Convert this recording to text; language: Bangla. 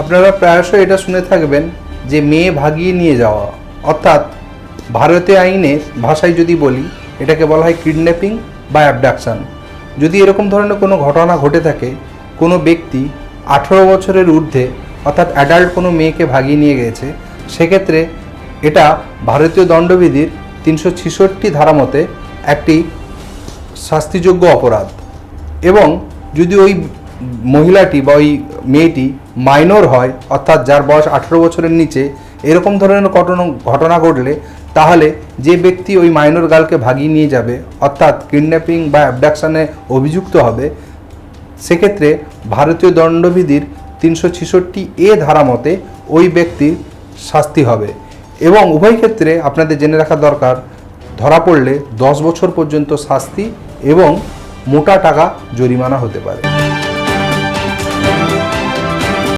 আপনারা প্রায়শই এটা শুনে থাকবেন যে মেয়ে ভাগিয়ে নিয়ে যাওয়া, অর্থাৎ ভারতীয় আইনে ভাষায় যদি বলি, এটাকে বলা হয় কিডন্যাপিং বা অ্যাবডাকশান যদি এরকম ধরনের কোনো ঘটনা ঘটে থাকে, কোনো ব্যক্তি আঠেরো বছরের ঊর্ধ্বে, অর্থাৎ অ্যাডাল্ট কোনো মেয়েকে ভাগিয়ে নিয়ে গেছে, সেক্ষেত্রে এটা ভারতীয় দণ্ডবিধির তিনশো ছেষট্টি ধারা মতে একটি শাস্তিযোগ্য অপরাধ। এবং যদি ওই মহিলাটি বা ওই মেয়েটি মাইনর হয়, অর্থাৎ যার বয়স আঠেরো বছরের নিচে, এরকম ধরনের ঘটনা ঘটনা ঘটলে তাহলে যে ব্যক্তি ওই মাইনর গার্লকে ভাগিয়ে নিয়ে যাবে, অর্থাৎ কিডন্যাপিং বা অ্যাবডাকশানে অভিযুক্ত হবে, সেক্ষেত্রে ভারতীয় দণ্ডবিধির তিনশো ছেষট্টি এ ধারা মতে ওই ব্যক্তির শাস্তি হবে। এবং উভয় ক্ষেত্রে আপনাদের জেনে রাখা দরকার, ধরা পড়লে দশ বছর পর্যন্ত শাস্তি এবং মোটা টাকা জরিমানা হতে পারে।